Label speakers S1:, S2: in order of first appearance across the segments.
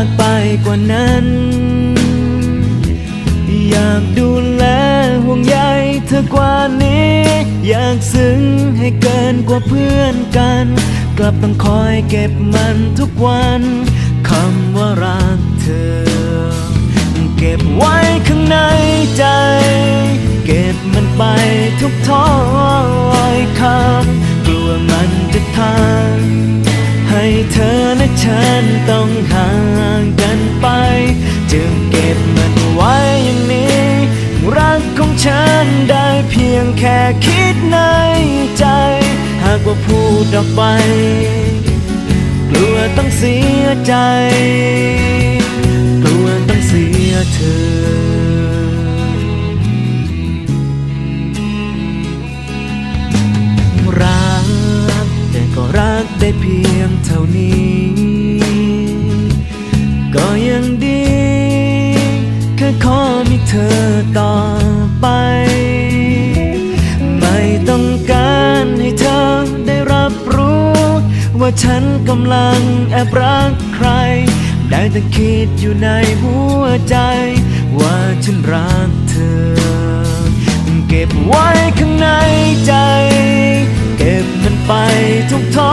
S1: ากไปกว่านั้น อยากดูแลห่วงใยเธอกว่านี้ อยากซึ้งให้เกินกว่าเพื่อนกัน กลับต้องคอยเก็บมันทุกวันคำว่ารักเธอ เก็บไว้ข้างในใจ เก็บมันไปทุกท้อยคำกลัวมันจะทำให้ เธอและฉันต้องห่างกันไป จึงเก็บมันไว้อย่างนี้ รักของฉันได้เพียงแค่คิดในใจ หากว่าพูดออกไป กลัวต้องเสียใจ กลัวต้องเสียเธอ เพียงเท่านี้ ก็ยังดี แค่ขอมีเธอต่อไป ไม่ต้องการให้เธอได้รับรู้ ว่าฉันกำลังแอบรักใคร ได้แต่คิดอยู่ในหัวใจ ว่าฉันรักเธอ เก็บไว้ข้างในใจ เก็บมันไปทุกท้อ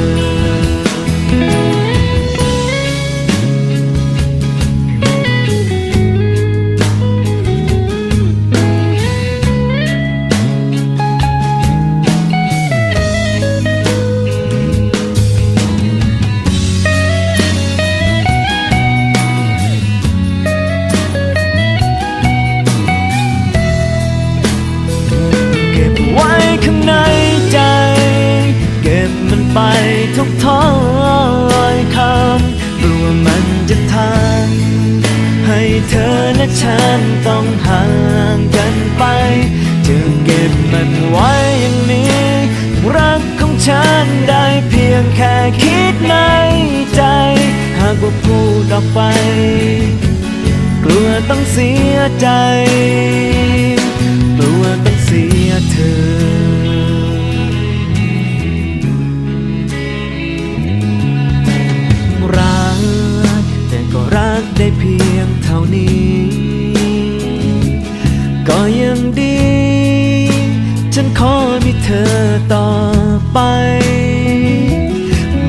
S1: ให้เธอและฉันต้องห่างกันไปจะเก็บมันไว้อย่างนี้ รักของฉันได้เพียงแค่คิดในใจ หากว่าพูดออกไป กลัวต้องเสียใจ ต่อไป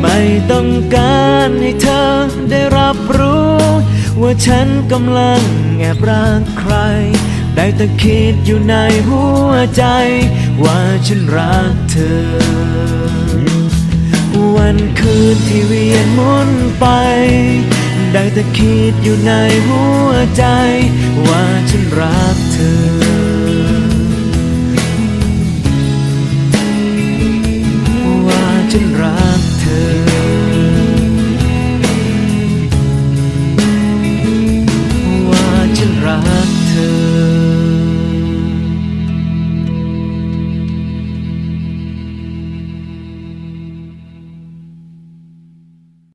S1: ไม่ต้องการให้เธอได้รับรู้ ว่าฉันกำลังแอบรักใคร ได้แต่คิดอยู่ในหัวใจ ว่าฉันรักเธอ วันคืนที่เวียนหมุนไป ได้แต่คิดอยู่ในหัวใจ ว่าฉันรักเธอว่าฉันรักเธอ